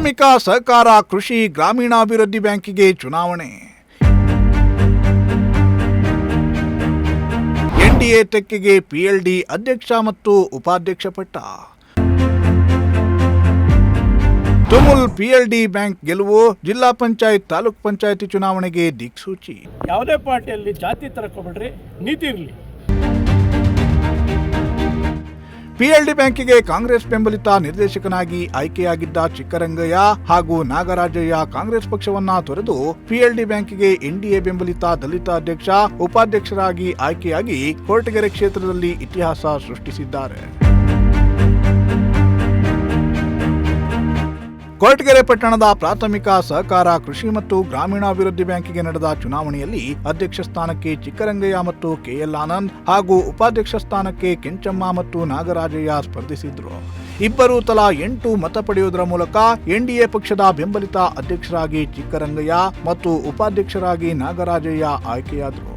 ಪ್ರಾಥಮಿಕ ಸಹಕಾರ ಕೃಷಿ ಗ್ರಾಮೀಣಾಭಿವೃದ್ಧಿ ಬ್ಯಾಂಕಿಗೆ ಚುನಾವಣೆ. ಎನ್ಡಿಎ ತೆಕ್ಕೆಗೆ ಪಿಎಲ್ಡಿ ಅಧ್ಯಕ್ಷ ಮತ್ತು ಉಪಾಧ್ಯಕ್ಷ ಪಟ್ಟ. ತುಮುಲ್ ಪಿಎಲ್ಡಿ ಬ್ಯಾಂಕ್ ಗೆಲುವು, ಜಿಲ್ಲಾ ಪಂಚಾಯತ್, ತಾಲೂಕ್ ಪಂಚಾಯತಿ ಚುನಾವಣೆಗೆ ದಿಕ್ಸೂಚಿ. ಯಾವುದೇ ಪಾರ್ಟಿಯಲ್ಲಿ ಜಾತಿ ತರಕೋಬೇಡ್ರಿ ನೀತಿ ಇರಲಿ. ಪಿಎಲ್ಡಿ ಬ್ಯಾಂಕಿಗೆ ಕಾಂಗ್ರೆಸ್ ಬೆಂಬಲಿತ ನಿರ್ದೇಶಕನಾಗಿ ಆಯ್ಕೆಯಾಗಿದ್ದ ಚಿಕ್ಕರಂಗಯ್ಯ ಹಾಗೂ ನಾಗರಾಜಯ್ಯ ಕಾಂಗ್ರೆಸ್ ಪಕ್ಷವನ್ನ ತೊರೆದು ಪಿಎಲ್ಡಿ ಬ್ಯಾಂಕಿಗೆ ಎನ್ಡಿಎ ಬೆಂಬಲಿತ ದಲಿತ ಅಧ್ಯಕ್ಷ, ಉಪಾಧ್ಯಕ್ಷರಾಗಿ ಆಯ್ಕೆಯಾಗಿ ಕೊರಟಗೆರೆ ಕ್ಷೇತ್ರದಲ್ಲಿ ಇತಿಹಾಸ ಸೃಷ್ಟಿಸಿದ್ದಾರೆ. ಕೊರಟಗೆರೆ ಪಟ್ಟಣದ ಪ್ರಾಥಮಿಕ ಸಹಕಾರ ಕೃಷಿ ಮತ್ತು ಗ್ರಾಮೀಣಾಭಿವೃದ್ಧಿ ಬ್ಯಾಂಕಿಗೆ ನಡೆದ ಚುನಾವಣೆಯಲ್ಲಿ ಅಧ್ಯಕ್ಷ ಸ್ಥಾನಕ್ಕೆ ಚಿಕ್ಕರಂಗಯ್ಯ ಮತ್ತು ಕೆಎಲ್ ಆನಂದ್ ಹಾಗೂ ಉಪಾಧ್ಯಕ್ಷ ಸ್ಥಾನಕ್ಕೆ ಕೆಂಚಮ್ಮ ಮತ್ತು ನಾಗರಾಜಯ್ಯ ಸ್ಪರ್ಧಿಸಿದ್ರು. ಇಬ್ಬರು ತಲಾ ಎಂಟು ಮತ ಪಡೆಯುವುದರ ಮೂಲಕ ಎನ್ಡಿಎ ಪಕ್ಷದ ಬೆಂಬಲಿತ ಅಧ್ಯಕ್ಷರಾಗಿ ಚಿಕ್ಕರಂಗಯ್ಯ ಮತ್ತು ಉಪಾಧ್ಯಕ್ಷರಾಗಿ ನಾಗರಾಜಯ್ಯ ಆಯ್ಕೆಯಾದರು.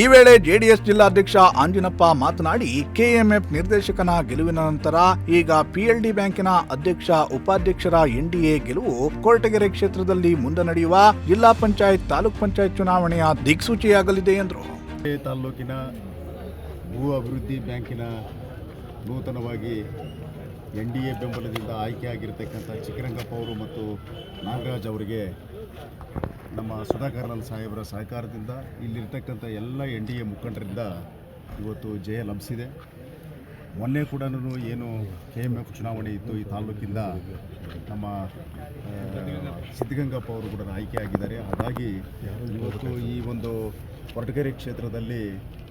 ಈ ವೇಳೆ ಜೆಡಿಎಸ್ ಜಿಲ್ಲಾಧ್ಯಕ್ಷ ಆಂಜಿನಪ್ಪ ಮಾತನಾಡಿ, ಕೆಎಂಎಫ್ ನಿರ್ದೇಶಕನ ಗೆಲುವಿನ ನಂತರ ಈಗ ಪಿಎಲ್ಡಿ ಬ್ಯಾಂಕಿನ ಅಧ್ಯಕ್ಷ, ಉಪಾಧ್ಯಕ್ಷರ ಎನ್ಡಿಎ ಗೆಲುವು ಕೊರಟಗೆರೆ ಕ್ಷೇತ್ರದಲ್ಲಿ ಮುಂದೆ ನಡೆಯುವ ಜಿಲ್ಲಾ ಪಂಚಾಯತ್, ತಾಲೂಕ್ ಪಂಚಾಯತ್ ಚುನಾವಣೆಯ ದಿಕ್ಸೂಚಿಯಾಗಲಿದೆ ಎಂದರು. ತಾಲೂಕಿನ ಭೂ ಅಭಿವೃದ್ಧಿ ಬ್ಯಾಂಕಿನ ನೂತನವಾಗಿ ಎನ್ ಡಿ ಎ ಬೆಂಬಲದಿಂದ ಆಯ್ಕೆಯಾಗಿರ್ತಕ್ಕಂಥ ಚಿಕ್ಕರಂಗಪ್ಪ ಅವರು ಮತ್ತು ನಾಗರಾಜ್ ಅವರಿಗೆ ನಮ್ಮ ಸುಧಾಕರ್ ಲಾಲ್ ಸಾಹೇಬರ ಸಹಕಾರದಿಂದ ಇಲ್ಲಿರ್ತಕ್ಕಂಥ ಎಲ್ಲ ಎನ್ ಡಿ ಎ ಮುಖಂಡರಿಂದ ಇವತ್ತು ಜಯ ಲಭಿಸಿದೆ. ಮೊನ್ನೆ ಕೂಡ ಏನು ಕೆ ಎಂ ಎಫ್ ಚುನಾವಣೆ ಇತ್ತು ಈ ತಾಲೂಕಿಂದ ನಮ್ಮ ಸಿದ್ಧಗಂಗಪ್ಪ ಅವರು ಕೂಡ ಆಯ್ಕೆಯಾಗಿದ್ದಾರೆ ಹಾಗಾಗಿ ಇವತ್ತು ಈ ಒಂದು ಕೊರಟಗೆರೆ ಕ್ಷೇತ್ರದಲ್ಲಿ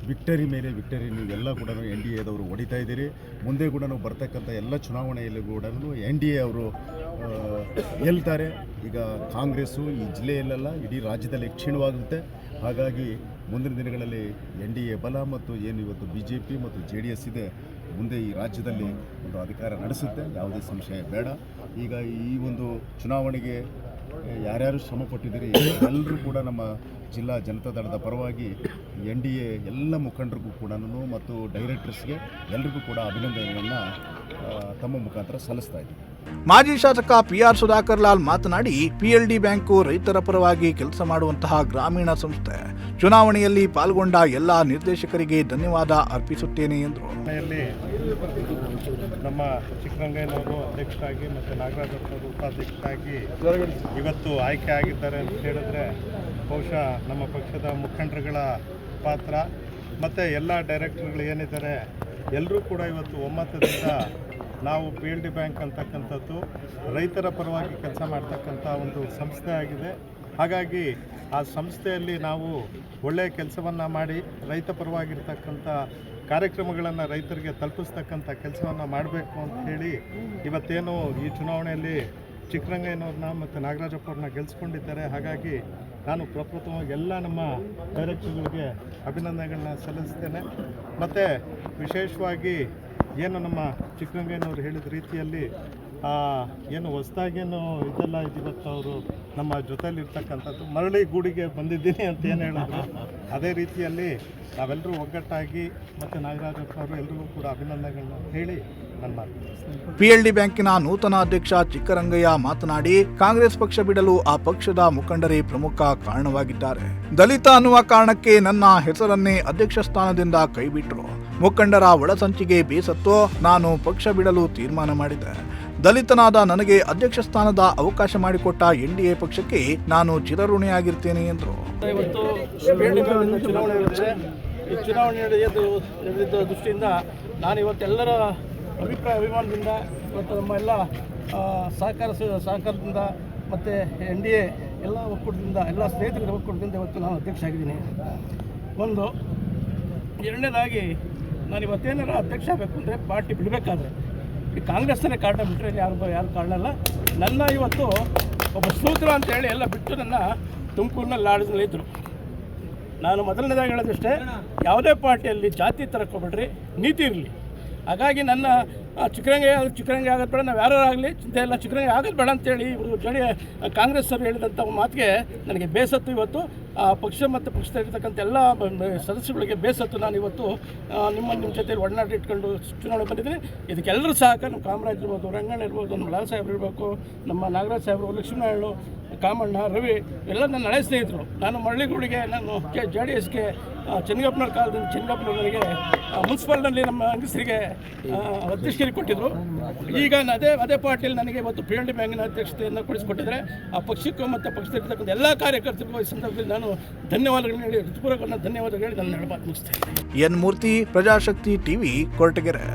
ವಿಕ್ಟರಿ ಮೇಲೆ ವಿಕ್ಟರಿ ನೀವೆಲ್ಲ ಕೂಡ ಎನ್ ಡಿ ಎದವರು ಹೊಡಿತಾ ಇದ್ದೀರಿ. ಮುಂದೆ ಕೂಡ ಬರ್ತಕ್ಕಂಥ ಎಲ್ಲ ಚುನಾವಣೆಯಲ್ಲಿ ಕೂಡ ಎನ್ ಡಿ ಎ ಅವರು ಗೆಲ್ತಾರೆ ಈಗ ಕಾಂಗ್ರೆಸ್ಸು ಈ ಜಿಲ್ಲೆಯಲ್ಲೆಲ್ಲ ಇಡೀ ರಾಜ್ಯದಲ್ಲಿ ಕ್ಷೀಣವಾಗುತ್ತೆ. ಹಾಗಾಗಿ ಮುಂದಿನ ದಿನಗಳಲ್ಲಿ ಎನ್ ಡಿ ಎ ಬಲ ಮತ್ತು ಏನು ಇವತ್ತು ಬಿ ಜೆ ಪಿ ಮತ್ತು ಜೆ ಡಿ ಎಸ್ ಇದೆ, ಮುಂದೆ ಈ ರಾಜ್ಯದಲ್ಲಿ ಒಂದು ಅಧಿಕಾರ ನಡೆಸುತ್ತೆ. ಯಾವುದೇ ಸಂಶಯ ಬೇಡ. ಈಗ ಈ ಒಂದು ಚುನಾವಣೆಗೆ ಯಾರ್ಯಾರು ಶ್ರಮ ಪಟ್ಟಿದ್ದೀರಿ, ಎಲ್ಲರೂ ಕೂಡ ನಮ್ಮ ಜಿಲ್ಲಾ ಜನತಾ ದಳದ ಪರವಾಗಿ ಎನ್ ಡಿ ಎ ಎಲ್ಲ ಮುಖಂಡರಿಗೂ ಕೂಡ ಮತ್ತು ಡೈರೆಕ್ಟರ್ಸ್ಗೆ ಎಲ್ರಿಗೂ ಕೂಡ ಅಭಿನಂದನೆಗಳನ್ನು ತಮ್ಮ ಮುಖಾಂತರ ಸಲ್ಲಿಸ್ತಾ ಇದ್ದೀವಿ. ಮಾಜಿ ಶಾಸಕ ಪಿಆರ್ ಸುಧಾಕರ್ ಲಾಲ್ ಮಾತನಾಡಿ ಪಿಎಲ್ಡಿ ಬ್ಯಾಂಕು ರೈತರ ಪರವಾಗಿ ಕೆಲಸ ಮಾಡುವಂತಹ ಗ್ರಾಮೀಣ ಸಂಸ್ಥೆ ಚುನಾವಣೆಯಲ್ಲಿ ಪಾಲ್ಗೊಂಡ ಎಲ್ಲ ನಿರ್ದೇಶಕರಿಗೆ ಧನ್ಯವಾದ ಅರ್ಪಿಸುತ್ತೇನೆ ಎಂದರು. ಮನೆಯಲ್ಲಿ ನಮ್ಮ ಚಿಕ್ಕರಂಗಯ್ಯನವರು ಅಧ್ಯಕ್ಷರಾಗಿ ಮತ್ತು ನಾಗರಾಜ್ ಉಪಾಧ್ಯಕ್ಷರಾಗಿ ಇವತ್ತು ಆಯ್ಕೆ ಆಗಿದ್ದಾರೆ ಅಂತ ಹೇಳಿದ್ರೆ ಬಹುಶಃ ನಮ್ಮ ಪಕ್ಷದ ಮುಖಂಡರುಗಳ ಪಾತ್ರ, ಮತ್ತು ಎಲ್ಲ ಡೈರೆಕ್ಟರ್ಗಳು ಏನಿದ್ದಾರೆ ಎಲ್ಲರೂ ಕೂಡ ಇವತ್ತು ಒಮ್ಮತದಿಂದ ನಾವು ಪಿ ಎಲ್ ಡಿ ಬ್ಯಾಂಕ್ ಅಂತಕ್ಕಂಥದ್ದು, ರೈತರ ಪರವಾಗಿ ಕೆಲಸ ಮಾಡ್ತಕ್ಕಂಥ ಒಂದು ಸಂಸ್ಥೆ ಆಗಿದೆ. ಹಾಗಾಗಿ ಆ ಸಂಸ್ಥೆಯಲ್ಲಿ ನಾವು ಒಳ್ಳೆಯ ಕೆಲಸವನ್ನು ಮಾಡಿ, ರೈತ ಪರವಾಗಿರ್ತಕ್ಕಂಥ ಕಾರ್ಯಕ್ರಮಗಳನ್ನು ರೈತರಿಗೆ ತಲುಪಿಸ್ತಕ್ಕಂಥ ಕೆಲಸವನ್ನು ಮಾಡಬೇಕು ಅಂತ ಹೇಳಿ ಇವತ್ತೇನು ಈ ಚುನಾವಣೆಯಲ್ಲಿ ಚಿಕ್ಕರಂಗಯ್ಯನವ್ರನ್ನ ಮತ್ತು ನಾಗರಾಜಪ್ಪ ಅವ್ರನ್ನ ಗೆಲ್ಸ್ಕೊಂಡಿದ್ದಾರೆ ಹಾಗಾಗಿ ನಾನು ಪ್ರಪ್ರಥಮವಾಗಿ ಎಲ್ಲ ನಮ್ಮ ಡೈರೆಕ್ಟರ್ಗಳಿಗೆ ಅಭಿನಂದನೆಗಳನ್ನ ಸಲ್ಲಿಸ್ತೇನೆ ಮತ್ತು ವಿಶೇಷವಾಗಿ ಏನು ನಮ್ಮ ಚಿಕ್ಕರಂಗಯ್ಯನವ್ರು ಹೇಳಿದ ರೀತಿಯಲ್ಲಿ ಏನು ಹೊಸ್ದಾಗೇನು ಇದೆಲ್ಲ ಇವತ್ತು ಅವರು ನಮ್ಮ ಜೊತೆಯಲ್ಲಿರ್ತಕ್ಕಂಥದ್ದು, ಮರಳಿ ಗೂಡಿಗೆ ಬಂದಿದ್ದೀನಿ ಅಂತ ಏನು ಹೇಳಿದ್ರು, ಅದೇ ರೀತಿಯಲ್ಲಿ ನಾವೆಲ್ಲರೂ ಒಗ್ಗಟ್ಟಾಗಿ ಮತ್ತು ನಾಗರಾಜಪ್ಪ ಅವರು ಎಲ್ರಿಗೂ ಕೂಡ ಅಭಿನಂದನೆಗಳನ್ನ ಹೇಳಿ. ಪಿಎಲ್ಡಿ ಬ್ಯಾಂಕಿನ ನೂತನ ಅಧ್ಯಕ್ಷ ಚಿಕ್ಕರಂಗಯ್ಯ ಮಾತನಾಡಿ ಕಾಂಗ್ರೆಸ್ ಪಕ್ಷ ಬಿಡಲು ಆ ಪಕ್ಷದ ಮುಖಂಡರೇ ಪ್ರಮುಖ ಕಾರಣವಾಗಿದ್ದಾರೆ. ದಲಿತ ಅನ್ನುವ ಕಾರಣಕ್ಕೆ ನನ್ನ ಹೆಸರನ್ನೇ ಅಧ್ಯಕ್ಷ ಸ್ಥಾನದಿಂದ ಕೈಬಿಟ್ರು. ಮುಖಂಡರ ಒಳಸಂಚಿಗೆ ಬೇಸತ್ತು ನಾನು ಪಕ್ಷ ಬಿಡಲು ತೀರ್ಮಾನ ಮಾಡಿದೆ. ದಲಿತನಾದ ನನಗೆ ಅಧ್ಯಕ್ಷ ಸ್ಥಾನದ ಅವಕಾಶ ಮಾಡಿಕೊಟ್ಟ ಎನ್ಡಿಎ ಪಕ್ಷಕ್ಕೆ ನಾನು ಚಿರಋಣಿಯಾಗಿರ್ತೇನೆ ಎಂದರು. ಚುನಾವಣೆ ದೃಷ್ಟಿಯಿಂದ ನಾನು ಇವತ್ತೆಲ್ಲರ ಅಭಿಪ್ರಾಯ ಅಭಿಮಾನದಿಂದ ಇವತ್ತು ನಮ್ಮ ಎಲ್ಲ ಸಹಕಾರ ಸಹಕಾರದಿಂದ ಮತ್ತು ಎನ್ ಡಿ ಎ ಎಲ್ಲ ಒಕ್ಕೂಟದಿಂದ ಎಲ್ಲ ಸ್ನೇಹಿತರ ಒಕ್ಕೂಟದಿಂದ ಇವತ್ತು ನಾನು ಅಧ್ಯಕ್ಷ ಆಗಿದ್ದೀನಿ. ಒಂದು ಎರಡನೇದಾಗಿ ನಾನು ಇವತ್ತೇನಾರು ಅಧ್ಯಕ್ಷ ಆಗಬೇಕು ಅಂದರೆ ಪಾರ್ಟಿ ಬಿಡಬೇಕಾದ್ರೆ. ಈ ಕಾಂಗ್ರೆಸ್ನೇ ಕಾರಣ ಬಿಟ್ಟರೆ ಯಾರು ಯಾರು ಕಾರಣ ಅಲ್ಲ ನನ್ನ ಇವತ್ತು ಒಬ್ಬ ಸೂತ್ರ ಅಂತ ಹೇಳಿ ಎಲ್ಲ ಬಿಟ್ಟು ನನ್ನ ತುಮಕೂರಿನಲ್ಲಿ ಲಾಡ್ಜ್ನಲ್ಲಿ ಇದ್ದರು ನಾನು ಮೊದಲನೇದಾಗಿ ಹೇಳೋದಷ್ಟೇ ಯಾವುದೇ ಪಾರ್ಟಿಯಲ್ಲಿ ಜಾತಿ ತರಕೋಬೇಡ್ರಿ ನೀತಿ ಇರಲಿ. ಹಾಗಾಗಿ ನನ್ನ ಚಿಕ್ಕರಂಗೆ ಆಗೋದು ಚಿಕ್ಕರಂಗೆ ಆಗೋದು ಬೇಡ, ನಾವು ಯಾರು ಆಗಲಿ, ಚಿಂತೆ ಇಲ್ಲ, ಚಿಕ್ಕರಂಗೆ ಆಗೋದು ಬೇಡ ಅಂತೇಳಿ ಇವರು ಜಡಿ ಕಾಂಗ್ರೆಸ್ ಸರ್ ಹೇಳಿದಂಥ ಮಾತಿಗೆ ನನಗೆ ಬೇಸತ್ತು ಇವತ್ತು. ಆ, ಪಕ್ಷ ಮತ್ತು ಪಕ್ಷದಲ್ಲಿರ್ತಕ್ಕಂಥ ಎಲ್ಲ ಸದಸ್ಯಗಳಿಗೆ ಬೇಸತ್ತು. ನಾನು ಇವತ್ತು ನಿಮ್ಮ ನಿಮ್ಮ ಜೊತೆಯಲ್ಲಿ ಒಡನಾಟ ಇಟ್ಕೊಂಡು ಚುನಾವಣೆ ಬಂದಿದ್ದೀನಿ. ಇದಕ್ಕೆಲ್ಲರೂ ಸಹಕಾರ ನಮ್ಮ ಕಾಮರಾಜ್ ಇರ್ಬೋದು, ರಂಗಣ್ಣ ಇರ್ಬೋದು, ನಮ್ಮ ಲಾಲ್ ಸಾಹೇಬ್ರು ಇರಬೇಕು, ನಮ್ಮ ನಾಗರಾಜ್ ಸಾಹೇಬರು, ಲಕ್ಷ್ಮೀನಾರಾಯಣ ಕಾಮಣ್ಣ, ರವಿ ಎಲ್ಲ ನನ್ನ ಹಳೆ ಸ್ನೇಹಿತರು. ನಾನು ಮಳ್ಳಿಗೂಡಿಗೆ, ನಾನು ಕೆ ಜೆ ಡಿ ಎಸ್ಗೆ ಚನ್ನಗಪ್ಪನವ್ರ ಕಾಲದಿಂದ ಚೆನ್ನಗಪ್ಪನವರಿಗೆ ಮುನ್ಸಿಪಾಲ್ನಲ್ಲಿ ನಮ್ಮ ಅಂಗಸರಿಗೆ ಅಧ್ಯಕ್ಷರಿಗೆ ಕೊಟ್ಟಿದ್ದರು ಈಗ ಅದೇ ಅದೇ ಪಾರ್ಟಿಯಲ್ಲಿ ನನಗೆ ಇವತ್ತು ಪಿ ಎಲ್ ಡಿ ಬ್ಯಾಂಕಿನ ಅಧ್ಯಕ್ಷತೆಯನ್ನು ಕೊಡಿಸಿಕೊಟ್ಟಿದ್ದಾರೆ ಆ ಪಕ್ಷಕ್ಕೂ ಮತ್ತು ಪಕ್ಷದಲ್ಲಿರ್ತಕ್ಕಂಥ ಎಲ್ಲ ಕಾರ್ಯಕರ್ತರಿಗೂ ಈ ಸಂದರ್ಭದಲ್ಲಿ ನಾನು ಧನ್ಯವಾದಗಳನ್ನು ಹೇಳಿ ಹೃತ್ಪೂರ್ವಕ ಧನ್ಯವಾದಗಳು ಹೇಳಿ ನನ್ನ ಮಾತು ಮುಗಿಸ್ತೇನೆ ಎನ್ ಮೂರ್ತಿ, ಪ್ರಜಾಶಕ್ತಿ ಟಿವಿ, ಕೊರಟಗೆರೆ.